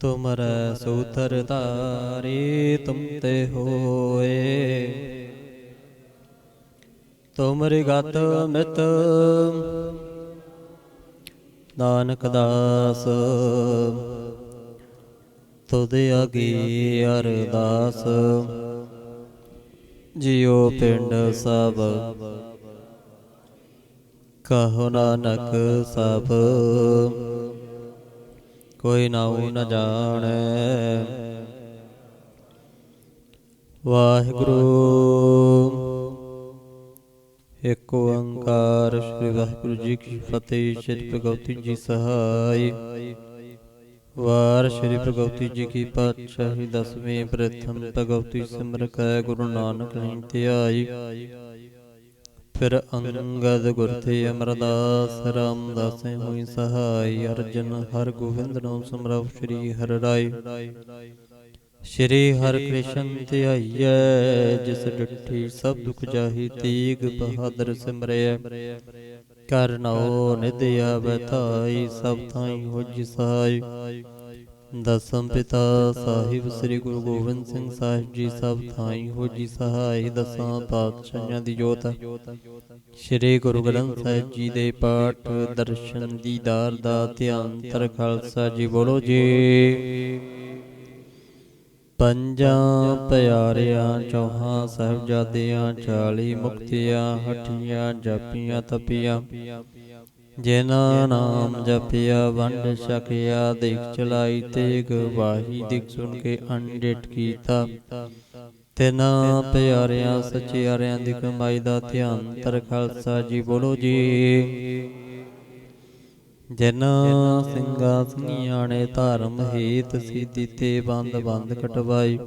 ਤੁਮਰੈ ਸੂਤਰ ਧਾਰੀ ਤੁਮ ਤੇ ਹੋਏ। ਤੁਮਰਿ ਗਤ ਮਿਤ ਨਾਨਕ ਦਾਸ, ਤੁਧ ਅਗੀ ਅਰਦਾਸ। ਜਿਉ ਪਿੰਡ ਸਭ, ਕਹੋ ਨਾਨਕ ਸਭ। ਕੋਈ ਨਾਉ ਨ ਜਾਣੈ। ਵਾਹਿਗੁਰੂ। ਏਕ ਓੰਕਾਰ ਸ੍ਰੀ ਵਾਹਿਗੁਰੂ ਜੀ ਕੀ ਫਤਿਹ। ਸ੍ਰੀ ਭਗਵਤੀ ਜੀ ਸਹਾਈ। ਵਾਰ ਸ੍ਰੀ ਭਗਵਤੀ ਜੀ ਕੀ ਪਾਤਸ਼ਾਹੀ। ਦਸਵੇਂ ਪ੍ਰਥਮ ਭਗਵਤੀ ਸਿਮਰ ਕੈ ਗੁਰੂ ਨਾਨਕ ਲਈ ਧਿਆਈ। ਫਿਰ ਅੰਗਦ ਗੁਰ ਤੇ ਅਮਰਦਾਸ ਰਾਮਦਾਸੇ ਹੋਈ ਸਹਾਈ ਅਰਜਨ ਹਰ ਗੋਬਿੰਦ ਨਾਮ ਸਮਰਵ ਸ੍ਰੀ ਹਰਿ ਰਾਏ। ਸ਼੍ਰੀ ਹਰਿ ਕ੍ਰਿਸ਼ਨ ਧਿਆਈਐ ਜਿਸ ਡਿਠੀ ਸਭ ਦੁਖ ਜਾਹੀ ਤੀਗ ਬਹਾਦਰ ਸਿਮਰਿਐ। ਕਰਨੋ ਨਿਧਿਆ ਬਤਾਈ ਸਭ ਥਾਈ ਹੋਜੀ ਸਹਾਈ। ਦਸਮ ਪਿਤਾ ਸਾਹਿਬ ਸ੍ਰੀ ਗੁਰੂ ਗੋਬਿੰਦ ਸਿੰਘ ਸਾਹਿਬ ਜੀ ਸਭ ਥਾਈ ਹੋਜੀ ਸਹਾਈ ਦਸਾਂ ਪਾਤਸ਼ਾਹਾਂ ਦੀ ਜੋਤ। ਸ੍ਰੀ ਗੁਰੂ ਗ੍ਰੰਥ ਸਾਹਿਬ ਜੀ ਦੇ ਪਾਠ, ਦਰਸ਼ਨ ਦੀਦਾਰ ਦਾ ਧਿਆਨ, ਤਰ ਖਾਲਸਾ ਜੀ ਬੋਲੋ ਜੀ। ਪੰਜਾਂ ਪਿਆਰਿਆਂ, ਚੌਹਾਂ ਸਾਹਿਬਜ਼ਾਦਿਆਂ, ਚਾਲੀ ਮੁਕਤੀਆਂ ਹਟੀਆਂ ਜਾਪੀਆਂ, ਤਪੀਆਂ। ਜਿਨ੍ਹਾਂ ਨਾਮ ਜਪਿਆ ਵੰਡ ਛਕਿਆ ਦੇਖ ਚਲਾਈ ਤੇਗ ਵਾਹੀ ਦਿਖ ਸੁਣ ਕੇ ਅੰਡਿਟ ਕੀਤਾ। ਤਿਨਾਂ ਪਿਆਰਿਆਂ ਸਚਿਆਰਿਆਂ ਦੀ ਕਮਾਈ ਦਾ ਧਿਆਨ ਤਰ ਖਾਲਸਾ ਜੀ ਬੋਲੋ ਜੀ ਜਿਨ੍ਹਾਂ ਸਿੰਘਾਂ ਸਿੰਘੀਆਂ ਨੇ ਧਰਮ ਹੇਤ ਸਿੱਧੀ ਤੇ ਬੰਦ ਬੰਦ ਕਟਵਾਈ।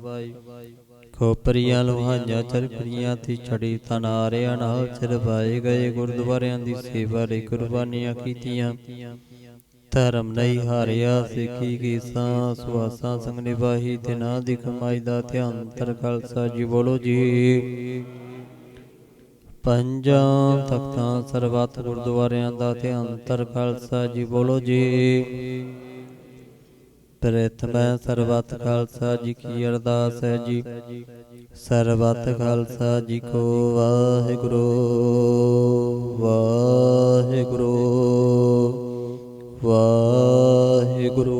ਖੋਪਰੀਆਂ ਲੋਹਾਂਆਂ ਚਰਖੜੀਆਂ ਤੇ ਛੜੀ ਤਨਾਰਿਆਂ ਨਾਲ ਚਰਵਾਏ ਗਏ ਗੁਰਦੁਆਰਿਆਂ ਦੀ ਸੇਵਾ ਲਈ ਕੁਰਬਾਨੀਆਂ ਕੀਤੀਆਂ। ਧਰਮ ਨਹੀਂ ਹਾਰਿਆ, ਸਿੱਖੀ ਕੀ ਸਾਂ ਸੁਆਸਾਂ ਸੰਗ ਨਿਭਾਈ ਤਿਨਾਂ ਦੀ ਕਮਾਈ ਦਾ ਧਿਆਨ ਤਰ ਖਾਲਸਾ ਜੀ ਬੋਲੋ ਜੀ। ਪੰਜਾਂ ਤਖਤਾਂ ਸਰਬੱਤ ਗੁਰਦੁਆਰਿਆਂ ਦਾ ਧਿਆਨ ਤਰ ਖਾਲਸਾ ਜੀ ਬੋਲੋ ਜੀ। ਪ੍ਰਥਮੈ ਸਰਬਤ ਖਾਲਸਾ ਜੀ ਕੀ ਅਰਦਾਸ ਹੈ ਜੀ। ਸਰਬੱਤ ਖਾਲਸਾ ਜੀ ਕੋ ਵਾਹਿਗੁਰੂ ਵਾਹਿਗੁਰੂ ਵਾਹਿਗੁਰੂ।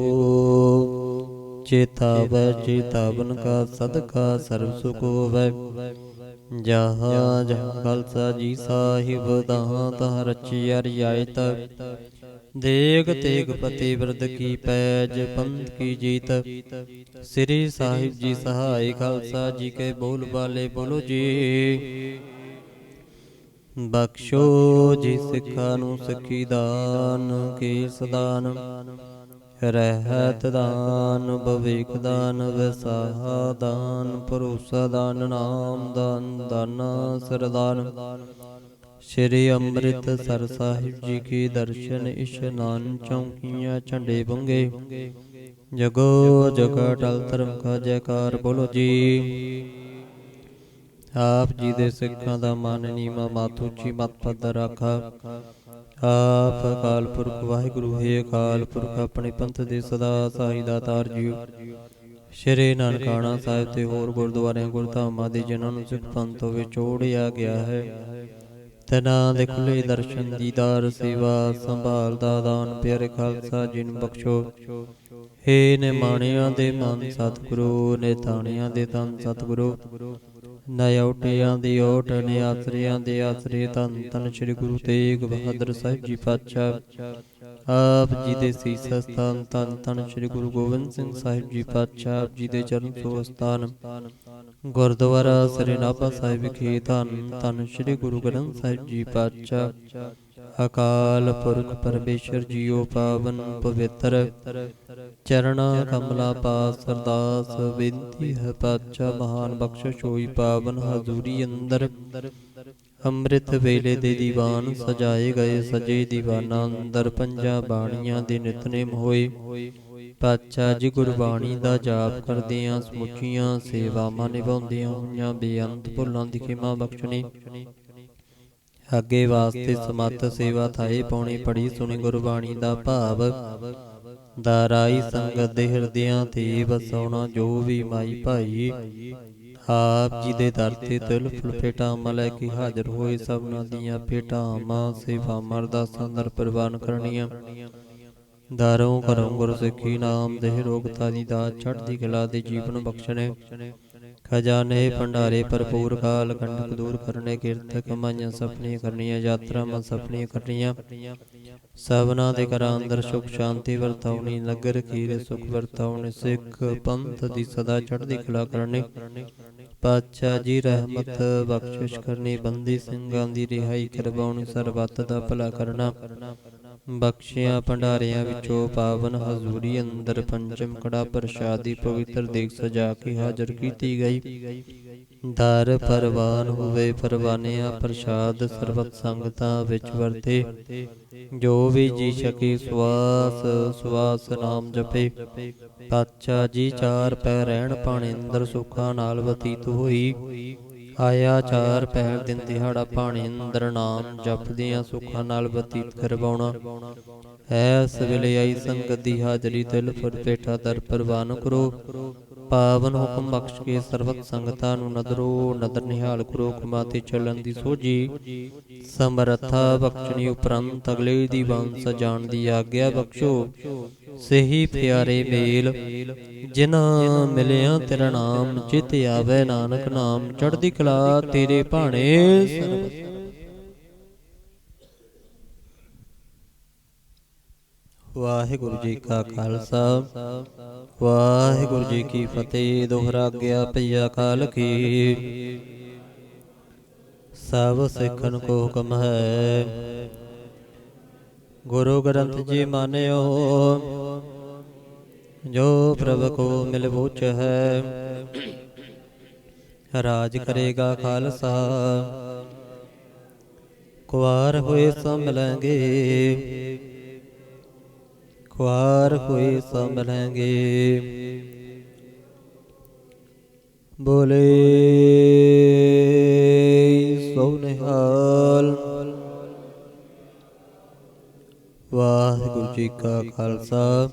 ਚੇਤਾਵੈ ਚੇਤਾਵਨ ਕਾ ਸਦਕਾ ਸਰਬ ਸੁਖ ਹੋਵੈ। ਜਹਾਂ ਜਹਾਂ ਖਾਲਸਾ ਜੀ ਸਾਹਿਬ, ਤਹਾਂ ਤਹਾਂ ਰਚਿਆ ਰਿਆਇਤ ਦੇਗ ਤੇਗ ਪਤੀ ਬਿਰਦ ਕੀ ਪੈਜ ਪੰਥ ਕੀ ਜੀਤ। ਸ੍ਰੀ ਸਾਹਿਬ ਜੀ ਸਹਾਈ ਖਾਲਸਾ ਜੀ ਕੇ ਬੋਲ ਬਾਲੇ ਬੋਲੋ ਜੀ। ਬਖਸ਼ੋ ਜੀ ਸਿੱਖਾਂ ਨੂੰ ਸਿੱਖੀ ਦਾਨ ਕੀ ਸਦਾਨ। ਰਹਿਤ ਦਾਨ ਭਵਿਖ ਦਾਨ ਵਿਸਾਹ ਦਾਨ ਭਰੋਸਾ ਦਾਨ ਨਾਮ ਦਾਨ ਦਾਨਾ ਸਰਦਾਨ ਸ਼੍ਰੀ ਅੰਮ੍ਰਿਤਸਰ ਸਾਹਿਬ ਜੀ ਕੀ ਦਰਸ਼ਨ ਇਸ਼ਨਾਨ ਚੌਂਕੀਆਂ ਝੰਡੇ ਬੰਗੇ ਜਗੋ ਜਗ ਟਲ ਧਰਮ ਕਾ ਜੈਕਾਰ ਬੋਲੋ ਜੀ। ਆਪ ਜੀ ਦੇ ਸਿੱਖਾਂ ਦਾ ਮਨ ਨੀਮਾ ਮਾਤੂ ਜੀ ਮਤ ਪਦ ਰਾਖਾ ਆਪ ਅਕਾਲ ਪੁਰਖ ਵਾਹਿਗੁਰੂ, ਹੈ ਅਕਾਲ ਪੁਰਖ, ਆਪਣੇ ਪੰਥ ਦੇ ਸਦਾ ਸਾਈ ਦਾਤਾਰ ਜੀਓ ਸ਼੍ਰੀ ਨਾਨਕਾਣਾ ਸਾਹਿਬ ਤੇ ਹੋਰ ਗੁਰਦੁਆਰਿਆਂ, ਗੁਰਧਾਮਾਂ ਦੇ ਜਿਨ੍ਹਾਂ ਨੂੰ ਸਿੱਖ ਪੰਥ ਵਿੱਚ ਓੜਿਆ ਗਿਆ ਹੈ। ਤਨਾ ਦੇ ਖੁੱਲੇ ਦਰਸ਼ਨ ਦੀਦਾਰ ਸੇਵਾ ਸੰਭਾਲ ਦਾ ਦਾਨ ਪਿਆਰੇ ਖਾਲਸਾ ਜੀ ਨੂੰ ਬਖਸ਼ੋ। ਹੇ ਨੇ ਮਾਣਿਆਂ ਦੇ ਮਨ ਸਤਿਗੁਰੂ ਨੇ ਤਾਣਿਆਂ ਦੇ ਤਨ ਸਤਿਗੁਰੂ। ਨਾ ਓਟਿਆਂ ਦੀ ਓਟ ਨੇ ਆਸਰਿਆਂ ਦੇ ਆਸਰੇ ਤਨ ਤਨ ਸ੍ਰੀ ਗੁਰੂ ਤੇਗ ਬਹਾਦਰ ਸਾਹਿਬ ਜੀ ਪਾਤਸ਼ਾਹ। ਆਪ ਜੀ ਦੇ ਸੀਸ ਸਥਾਨ ਤਨ ਤਨ ਸ੍ਰੀ ਗੁਰੂ ਗੋਬਿੰਦ ਸਿੰਘ ਸਾਹਿਬ ਜੀ ਪਾਤਸ਼ਾਹ, ਆਪ ਜੀ ਦੇ ਚਰਨ ਸੋ ਸਥਾਨ ਗੁਰਦੁਆਰਾ ਸ੍ਰੀ ਨਾਭਾ ਸਾਹਿਬ ਵਿਖੇ ਧੰਨ ਧੰਨ ਸ੍ਰੀ ਗੁਰੂ ਗ੍ਰੰਥ ਸਾਹਿਬ ਜੀ ਪਾਤਸ਼ਾਹ। ਅਕਾਲ ਪੁਰਖ ਪਰਮੇਸ਼ਰ ਜੀਓ ਪਾਵਨ ਪਵਿੱਤਰ, ਚਰਣਾ ਕਮਲਾ ਪਾਸ ਅਰਦਾਸ ਬੇਨਤੀ ਹੈ ਪਾਤਸ਼ਾਹ, ਮਹਾਨ ਬਖਸ਼ਿਸ਼ ਹੋਈ ਪਾਵਨ ਹਜ਼ੂਰੀ ਅੰਦਰ। ਅੰਮ੍ਰਿਤ ਵੇਲੇ ਦੇ ਦੀਵਾਨ ਸਜਾਏ ਗਏ ਸਜੇ ਦੀਵਾਨਾਂ ਅੰਦਰ ਪੰਜਾਂ ਬਾਣੀਆਂ ਦੇ ਨਿਤਨੇਮ ਹੋਏ। ਪਾਤਸ਼ਾਹ ਜੀ ਗੁਰਬਾਣੀ ਦਾ ਜਾਪ ਕਰਦਿਆਂ ਸਮੁੱਚੀਆਂ ਸੇਵਾਵਾਂ ਨਿਭਾਉਂਦੀਆਂ ਹੋਈਆਂ ਬੇਅੰਤ ਭੁੱਲਾਂ ਦੀ ਖਿਮਾ ਬਖਸ਼ਣੀ। ਅੱਗੇ ਵਾਸਤੇ ਸਮਤ ਸੇਵਾ ਥਾਏ ਪੌਣੀ ਪੜੀ ਸੁਣੀ ਗੁਰਬਾਣੀ ਦਾ ਭਾਵ। ਦਾਰਾਈ ਸੰਗਤ ਦੇ ਹਿਰਦਿਆਂ ਤੇ ਵਸਾਉਣਾ ਜੋ ਵੀ ਮਾਈ ਭਾਈ ਆਪ ਜੀ ਦੇ ਦਰ ਤੇ ਤਿਲ ਫੁਲ ਭੇਟਾਵਾਂ ਲੈ ਕੇ ਹਾਜ਼ਰ ਹੋਏ ਸਭਨਾਂ ਦੀਆਂ ਭੇਟਾਵਾਂ ਸੇਵਾਵਾਂ ਅਰਦਾਸਾਂ ਦਰ ਪ੍ਰਵਾਨ ਕਰਨੀਆਂ। ਦਾਰੋਂ ਕਰਮ ਗੁਰ ਸਿੱਖੀ ਨਾਮ ਦੇ ਰੋਗਤਾ ਦੀ ਦਾਤ ਚੜ੍ਹਦੀ ਕਲਾ ਦੇ ਜੀਵਨ ਬਖਸ਼ਣੇ। ਖਜ਼ਾਨੇ ਭੰਡਾਰੇ ਭਰਪੂਰ ਕਾਲ ਕੰਡਕ ਦੂਰ ਕਰਨੇ ਕੀਰਤ ਕਮਾਈਆਂ ਸਪਨੀਆਂ ਕਰਨੀਆਂ, ਯਾਤਰਾਵਾਂ ਸਪਨੀਆਂ ਕਰਨੀਆਂ। ਸਭਨਾ ਦੇ ਘਰਾਂ ਅੰਦਰ ਸੁਖ ਸ਼ਾਂਤੀ ਵਰਤਾਉਣੀ, ਨਗਰ ਕੀਰੇ ਸੁਖ ਵਰਤਾਉਣੀ, ਸਿੱਖ ਪੰਥ ਦੀ ਸਦਾ ਚੜ੍ਹਦੀ ਕਲਾ ਕਰਨੀ। ਪਾਤਸ਼ਾਹ ਜੀ ਰਹਿਮਤ ਬਖਸ਼ਿਸ਼ ਕਰਨੀ, ਬੰਦੀ ਸਿੰਘਾਂ ਦੀ ਰਿਹਾਈ ਕਰਵਾਉਣੀ, ਸਰਬੱਤ ਦਾ ਭਲਾ ਕਰਨਾ। ਬਖਸ਼ਿਆ ਭੰਡਾਰਿਆਂ ਵਿੱਚੋਂ ਪਾਵਨ ਹਜ਼ੂਰੀ ਅੰਦਰ ਪੰਚਮ ਕੜਾ ਪ੍ਰਸ਼ਾਦੀ ਪਵਿੱਤਰ ਦੇਗ ਸਜਾ ਕੇ ਹਾਜ਼ਰ ਕੀਤੀ ਗਈ। ਦਰ ਪਰਵਾਨ ਹੋਵੇ ਪਰਵਾਨਿਆ ਪ੍ਰਸ਼ਾਦ ਸਰਬਤ ਸੰਗਤਾਂ ਵਿੱਚ ਵਰਤੇ। ਜੋ ਵੀ ਜੀ ਸਕੇ ਸਵਾਸ ਸਵਾਸ ਨਾਮ ਜਪੇ। ਪਾਤਸ਼ਾਹ ਜੀ ਚਾਰ ਪੈ ਰਹਿਣ ਪਾਣੇ ਅੰਦਰ ਸੁੱਖਾਂ ਨਾਲ ਬਤੀਤ ਹੋਈ। ਆਇਆ ਚਾਰ ਪਹਿਰ ਦਿਨ ਦਿਹਾੜਾ ਪਾਣੀ ਅੰਦਰ ਨਾਮ ਜਪਦਿਆਂ ਸੁੱਖਾਂ ਨਾਲ ਬਤੀਤ ਕਰਵਾਉਣਾ। ਐਸ ਵੇਲੇ ਆਈ ਸੰਗਤ ਦੀ ਹਾਜ਼ਰੀ ਦਿਲ ਫੁਰ ਪੇਠਾ ਦਰ ਪ੍ਰਵਾਨ ਕਰੋ। ਪਾਵਨ ਹੁਕਮ ਬਖਸ਼ ਕੇ ਸਰਬਤ ਸੰਗਤਾਂ ਨੂੰ ਨਦਰੋ ਨਦਰ ਨਿਹਾਲ ਕਰੋ ਕੁਮਾ ਤੇ ਚੱਲਣ ਦੀ ਸੋਝੀ। ਸਮਰੱਥਾ ਬਖਸ਼ਣੀ ਉਪਰੰਤ ਅਗਲੇ ਦੀ ਵੰਸ ਜਾਣ ਦੀ ਆਗਿਆ ਬਖਸ਼ੋ। ਸਹੀ ਪਿਆਰੇ ਮੇਲ ਜਿਨ੍ਹਾਂ ਮਿਲਿਆ ਤੇਰਾ ਨਾਮ ਚਿਤ ਆਵੇ ਨਾਨਕ ਨਾਮ, ਚੜ੍ਹਦੀ ਕਲਾ ਤੇਰੇ ਭਾਣੇ। ਸਰਬਤ ਵਾਹਿਗੁਰੂ ਜੀ ਕਾ ਖਾਲਸਾ। ਵਾਹਿਗੁਰੂ ਜੀ ਕੀ ਫਤਿਹ ਦੋਹਰਾ ਗਿਆ ਪਈਆ ਕਾਲ ਕੀ। ਸਭ ਸਿੱਖਨ ਕੋ ਹੁਕਮ ਹੈ। ਗੁਰੂ ਗ੍ਰੰਥ ਜੀ ਮਾਨਿਓ, ਜੋ ਪ੍ਰਭ ਕੋ ਮਿਲ ਬੁਝ ਹੈ, ਰਾਜ ਕਰੇਗਾ ਖਾਲਸਾ। ਕੁਆਰ ਹੋਏ ਸੋ ਮਿਲਾਂਗੇ ਖੁਆਰ ਹੋਏ ਸੋ ਮਿਲਾਂਗੇ ਬੋਲੇ ਸੋ ਨਿਹਾਲ ਵਾਹਿਗੁਰੂ ਜੀ ਕਾ ਖਾਲਸਾ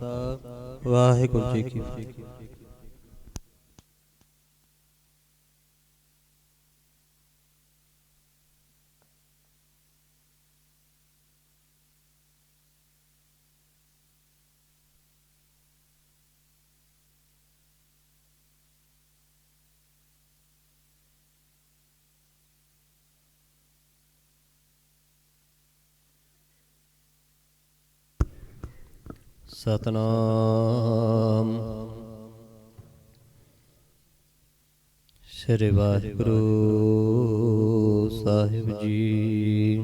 ਵਾਹਿਗੁਰੂ ਸਤਨਾਮ। ਸ੍ਰੀ ਵਾਹਿਗੁਰੂ ਸਾਹਿਬ ਜੀ।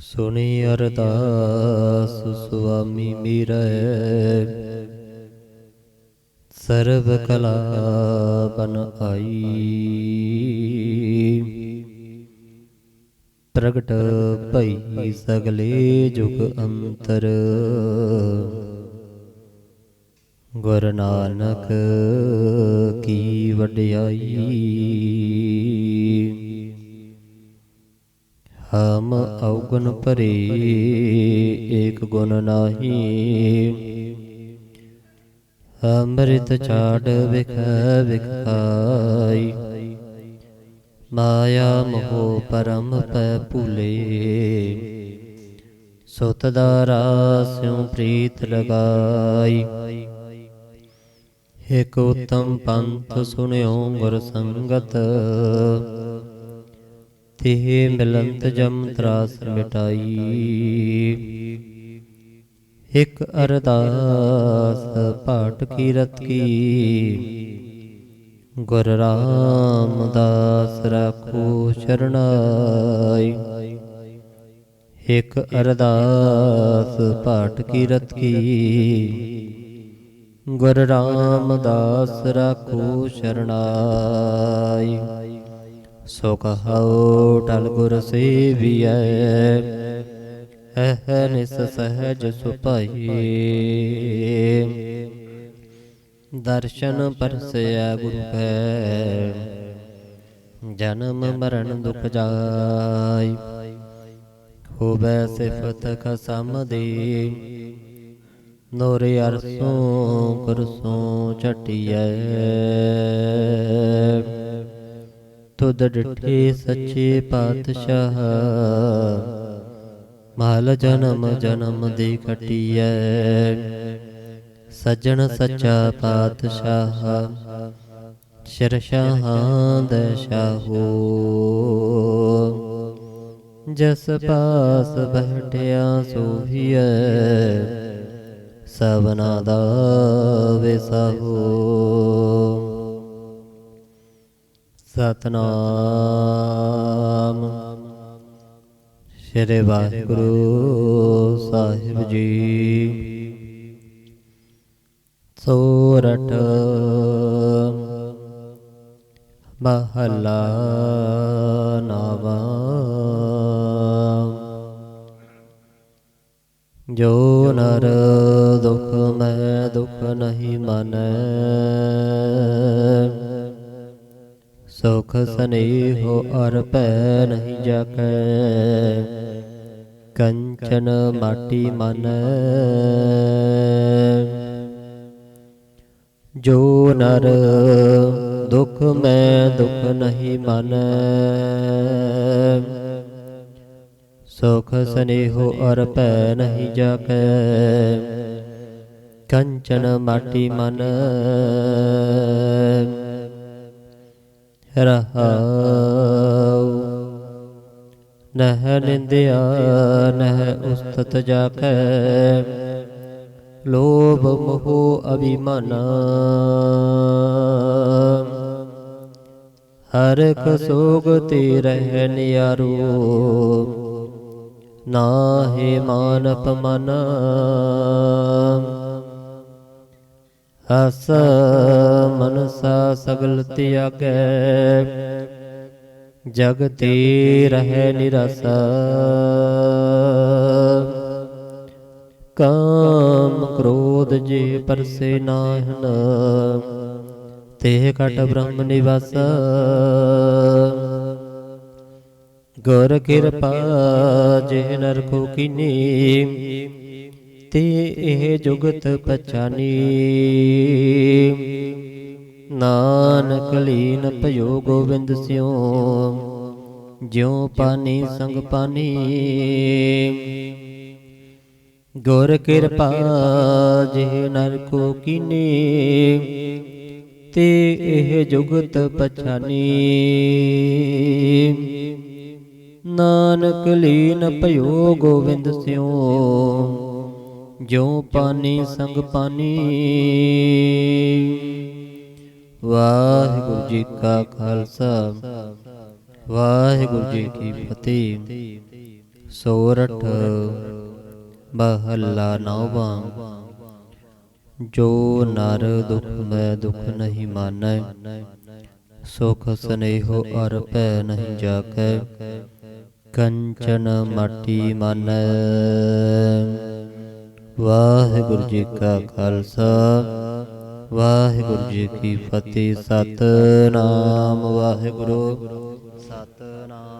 ਸੁਣੀ ਅਰਦਾਸ ਸੁਆਮੀ ਮੀਰੈ। ਸਰਬ ਕਲਾ ਬਨ ਆਈ। ਪ੍ਰਗਟ ਭਈ ਸਗਲੇ ਜੁਗ ਅੰਤਰ। ਗੁਰ ਨਾਨਕ ਕੀ ਵਡਿਆਈ। ਹਮ ਔਗਣ ਭਰੇ ਏਕ ਗੁਣ ਨਾਹੀ। ਅੰਮ੍ਰਿਤ ਛਾੜ ਵਿਖ ਵਿਖਾਈ। ਮਾਇਆ ਮੋਹ ਪਰਮ ਪੈ ਭੂਲੇ। ਸੁਤ ਦਾਰਾ ਸਿਉ ਪ੍ਰੀਤ ਲਗਾਈ। ਏਕ ਉਤਮ ਪੰਥ ਸੁਨਿਓ ਗੁਰ ਸੰਗਤ। ਤੇ ਮਿਲੰਤ ਜਮ ਤਰਾਸ ਮਿਟਾਈ। ਇਕ ਅਰਦਾਸ ਪਾਠ ਕੀਰਤ ਕੀ। ਗੁਰ ਰਾਮਦਾਸ ਰਾਖੋ ਸ਼ਰਣਾਈ। ਇਕ ਅਰਦਾਸ ਪਾਠ ਕੀਰਤ ਕੀ। ਗੁਰ ਰਾਮਦਾਸ ਰਾਖੋ ਸ਼ਰਣਾਈ। ਸੋ ਕਹੋ ਟਲ ਗੁਰ ਸੇਵੀਐ। ਅਹਨਿਸ ਸਹਜ ਸੁਪਾਈ ਦਰਸ਼ਨ ਪਰਸਿਆ ਗੁਰੂ ਕੈ। ਜਨਮ ਮਰਨ ਦੁਖ ਜਾਈ। ਹੋਵੇ ਸਿਫਤ ਖਸਮ ਦੀ। ਨੋਰੇ ਅਰਸੋਂ ਕਰਸੋਂ ਛਟਿਐ। ਤੁਧ ਡਿਠੇ ਸੱਚੇ ਪਾਤਸ਼ਾਹ। ਮਾਲ ਜਨਮ ਜਨਮ ਦੀ ਖਟਿਐ ਸੱਜਣ ਸੱਚਾ ਪਾਤਸ਼ਾਹ ਸ਼ਰਸ਼ਾਹਾਂ ਦੇ ਸ਼ਾਹੋ। ਜਸ ਪਾਸ ਬਹਿਟਿਆ ਸੋਹੀਐ, ਸਭਨਾ ਦਾ ਵਿਸਾਹੋ। ਸਤਨਾਮ ਸ਼੍ਰੀ ਵਾਹਿਗੁਰੂ ਸਾਹਿਬ ਜੀ। ਸੋਰਠ ਮਹਲਾ ਨਵਾ। ਜੋ ਨਰ ਦੁਖ ਮੈਂ ਦੁਖ ਨਹੀਂ ਮਨੈ। ਸੁਖ ਸਨੇਹੋ ਅਰ ਭੈ ਨਹੀਂ ਜਾਕੈ। ਕੰਚਨ ਮਾਟੀ ਮਨ। ਜੋ ਨਰ ਦੁਖ ਮੈਂ ਦੁਖ ਨਹੀਂ ਮਨ। ਸੁਖ ਸਨੇਹੋ ਅਰ ਭੈ ਨਹੀਂ ਜਾਕੈ ਕੰਚਨ ਮਾਟੀ ਮਨ। ਰਹਾਉ। ਨਹ ਨਿੰਦਿਆ, ਨਹ ਉਸਤਤ ਜਾਕੈ ਲੋਭ ਮੋਹ ਅਭਿਮਨ। ਹਰਖ ਇੱਕ ਸੋਗ ਤੇ ਰਹਿ ਨਿਆਰੋ ਨਾਹੀ ਮਾਨ। ਅਪਮਨ ਹਸ ਮਨਸਾ ਸਗਲ ਤਿਆਗੈ ਜਗ ਤੇ ਰਹਿ ਨਿਰਸ। ਕਾਮ ਕ੍ਰੋਧ ਜੇ ਪਰਸੇ ਨਾਹਨ, ਤੇ ਘਟ ਬ੍ਰਹਮ ਨਿਵਾਸ। ਗੁਰ ਕਿਰਪਾ ਜੇ ਨਰਕੋ ਕੀਨੀ, ਤੇ ਇਹ ਜੁਗਤ ਪਛਾਨੀ। ਨਾਨਕ ਲੀਨ ਭਇਓ ਗੋਬਿੰਦ ਸਿਉ ਜਿਉ ਪਾਨੀ ਸੰਗ ਪਾਨੀ। ਗੁਰ ਕਿਰਪਾ ਜੇ ਨਰਕੋ ਕੀਨੀ, ਤੇ ਇਹ ਜੁਗਤ ਪਛਾਨੀ। ਨਾਨਕ ਲੀਨ ਭਇਓ ਗੋਬਿੰਦ ਸਿਉ ਜਿਉ ਪਾਨੀ ਸੰਗ ਪਾਨੀ। ਵਾਹਿਗੁਰੂ ਜੀ ਕਾ ਖਾਲਸਾ, ਵਾਹਿਗੁਰੂ ਜੀ ਕੀ ਫਤਿਹ। ਸੋਰਠ ਮਹੱਲਾ ਨੌਵਾਂ। ਜੋ ਨਰ ਦੁਖ ਮੈਂ ਦੁਖ ਨਹੀਂ ਮਾਨੈ, ਸੁਖ ਸਨੇਹੋ ਅਰ ਭੈ ਨਹੀਂ ਜਾਕੈ ਕੰਚਨ ਮਾਟੀ ਮਾਨੈ। ਵਾਹਿਗੁਰੂ ਜੀ ਕਾ ਖਾਲਸਾ, ਵਾਹਿਗੁਰੂ ਜੀ ਕੀ ਫਤਿਹ। ਸਤਨਾਮ ਵਾਹਿਗੁਰੂ। ਸਤਨਾਮ